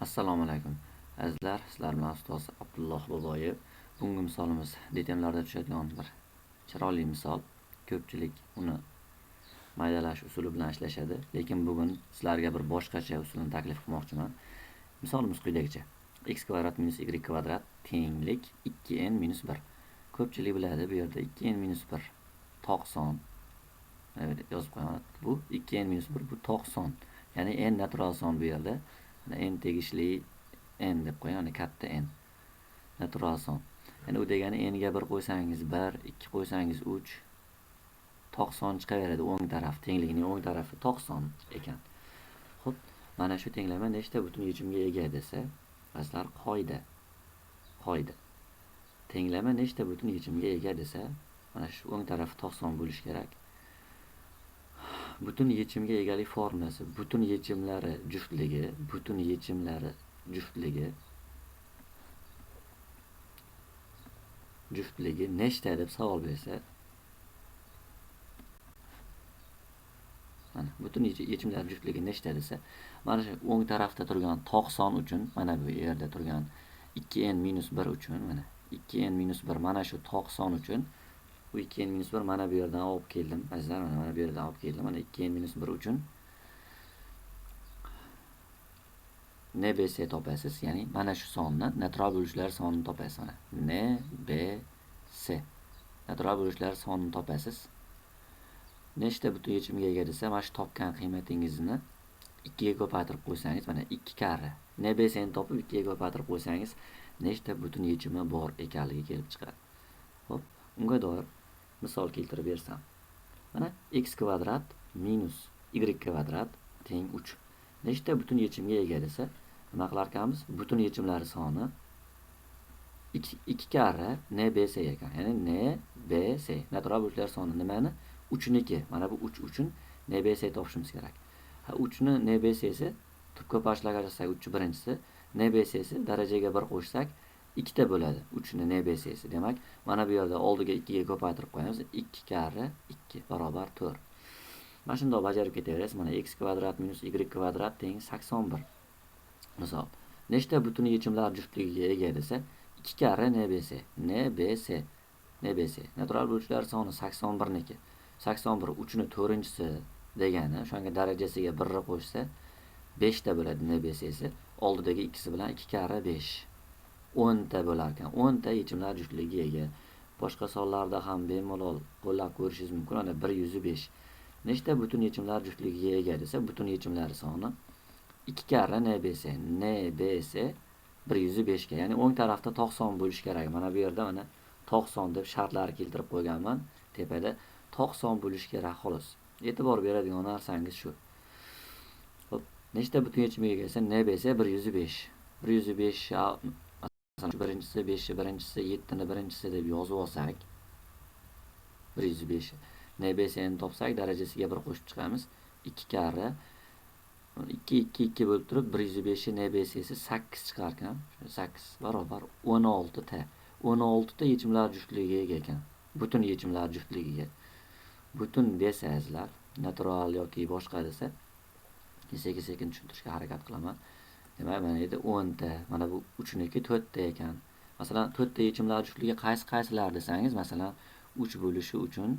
Assalomu alaykum. Azizlar, sizlar bilan ustoz Abdulloh Boboyev. Bugungi misolimiz detemlarda tushadigan bir chiroyli misol. Ko'pchilik uni maydalash usuli bilan ishlashadi, lekin bugun sizlarga bir boshqacha usulni taklif qilmoqchiman. Misolimiz quyidagicha. x kvadrat minus y kvadrat tenglik 2n minus 1. Ko'pchilik biladi, bu yerda 2n minus 1 tog' son. Yozib qo'yaman. Bu 2n minus 1 bu tog' son. Ya'ni n natural son bu yerda. N tegishli n deb qo'ying, ya'ni katta n. Natural son. Ya'ni u degani n ga 1 qo'ysangiz 1, 2 qo'ysangiz 3 tog' son chiqaveradi o'ng taraf, tengligining o'ng tarafi tog' son ekan. Xo'p, mana shu tenglama nechta butun yechimga ega desa, azizlar qoida. Qoida. Tenglama nechta butun yechimga ega desa, mana shu o'ng tarafi tog' son bo'lishi kerak. Butun yechimga egalik formulasi butun yechimlari juftligi, butun yechimlari juftligi juftligi nechta deb savol bersa, mana butun yechimlar juftligi nechta desa, mana shu o'ng tarafda turgan tog' son uchun, mana bu yerda turgan 2n minus 1 uchun, mana 2n minus 1 mana shu tog' son bu 2n minus 1 mana bu yerdan olib keldim. Azizlar, mana mana bu yerdan olib keldim. Mana 2n minus 1 uchun NBS topasiz. Ya'ni mana shu sonni natural bo'lishlar sonini topasiz mana. NBS. Natural bo'lishlar sonini topasiz. Nechta butun yechimga ega desa, mana shu topgan qiymatingizni 2 ga ko'paytirib qo'ysangiz, mana 2 karra. NBS ni topib 2 ga ko'paytirib qo'ysangiz, nechta butun yechimi bor ekanligi kelib chiqadi. Xo'p, unga doir misol keltirib bersam. Mana x kvadrat minus y kvadrat teng 3. Nechta butun yechimga ega desa, nima qilar ekanmiz? Butun yechimlari soni 2 karra NBS ekan. Ya'ni NBS. Natural bo'lishlar soni nimani? 3 niki. Mana bu 3 uchun NBS topishimiz kerak. Ha 3 ni NBS esi tub ko'payishlarga ajratsak 3 birinchisi, NBS esi darajaga 1 qo'shsak 2 ta bo'ladi. 3 ni NBS esi. Demak, mana bu yerda oldiga 2 ga ko'paytirib qo'yamiz. 2 karra 2 barobar 4. Mana shundoq bajarib ketaverasiz. Mana x kvadrat minus y kvadrat teng 81. Misol, nechta butun yechimlar juftligiga ega desa, 2 karra NBS, NBS, NBS. Natural bo'lishlar soni 81 niki. 81 3 ni 4-chisi degani, o'shanga darajasiga 1 ni qo'shsa 5 ta bo'ladi NBS'si. Oldidagi ikkisi bilan 2 karra 5. 10 ta bo'lar ekan. 10 ta yechimlar juftligiga ega. Boshqa sonlarda ham bemalol qo'llab ko'rishingiz mumkin. Mana 105. Nechta butun yechimlar juftligiga ega desa, butun yechimlari soni 2 karra NBS. NBS 105 ga, ya'ni o'ng tarafda tog' son bo'lishi kerak. Mana bu yerda mana tog' son deb shartlar keltirib qo'yganman. Tepada tog' son bo'lishi kerak xolos. E'tibor beradigan narsangiz shu. Xo'p, nechta butun yechimga ega desa, NBS 105. 105 masalan birinchisi 5, birinchisi 7 ni birinchisi deb yozib olsak 105 NBS ni topsak darajasiga 1 qo'shib chiqamiz. 2 karra 2 2 2 bo'lib turib 105 NBS esi 8 chiqar ekan. 8 barobar 16 ta. 16 ta yechimlar juftligiga ega ekan. Butun yechimlar juftligiga. Butun desangizlar, natural yoki boshqa desa, sekin-sekin tushuntirishga harakat qilaman. nima mana bu 10 o'nta. Mana bu uchniki to'rtta ekan. Masalan to'rtta yechimlar juftligi qaysi qaysilar desangiz masalan uch bo'lishi uchun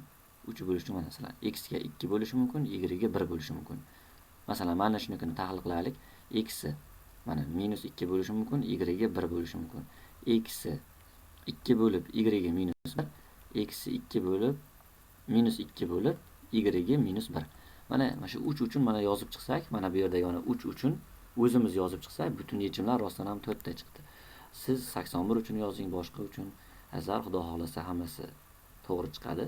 uch bo'lishi masalan xga ikki bo'lishi mumkin yga bir bo'lishi mumkin. Masalan mana shunikini tahlil qilaylik x mana minus ikki bo'lishi mumkin yga bir bo'lishi mumkin. X ikki bo'lib yga minus bir x ikki bo'lib minus ikki bo'lib yga minus bir. Mana mana shu uch uchun mana yozib chiqsak mana bu yerda yana uch uchun o'zimiz yozib chiqsak, butun yechimlar rostdan ham 4 ta chiqdi. Siz 81 uchun yozing, boshqa uchun azar xudo xolasa hammasi to'g'ri chiqadi.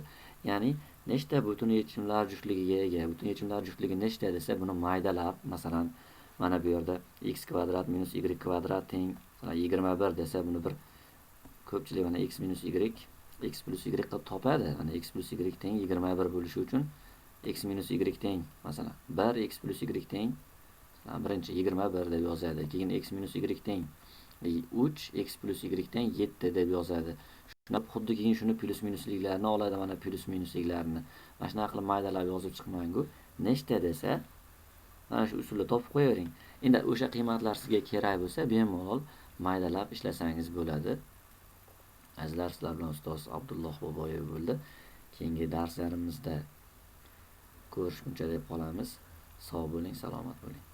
Ya'ni nechta butun yechimlar juftligiga ega, butun yechimlar juftligi nechta desa, buni maydalab, masalan, mana bu yerda x kvadrat minus y kvadrat teng 21 desa, buni bir ko'pchilik mana x minus y x plus y qilib topadi. Mana x plus y teng 21 bo'lishi uchun x minus y teng, masalan, 1 x plus y teng birinchi 21 deb yozadi. Keyin x minus y teng e, 3 x plus y teng 7 deb yozadi. Shunda xuddi keyin shuni plus minusliklarni oladi, mana plus minusliklarni. Mana shunaqa qilib maydalab yozib chiqmangu. Nechta desa, mana shu usulda topib qo'yavering. endi o'sha qiymatlar sizga kerak bo'lsa bemalol maydalab ishlasangiz bo'ladi azizlar sizlar bilan ustoz abdulloh boboyev bo'ldi keyingi darslarimizda ko'rishguncha deb qolamiz sog' bo'ling salomat bo'ling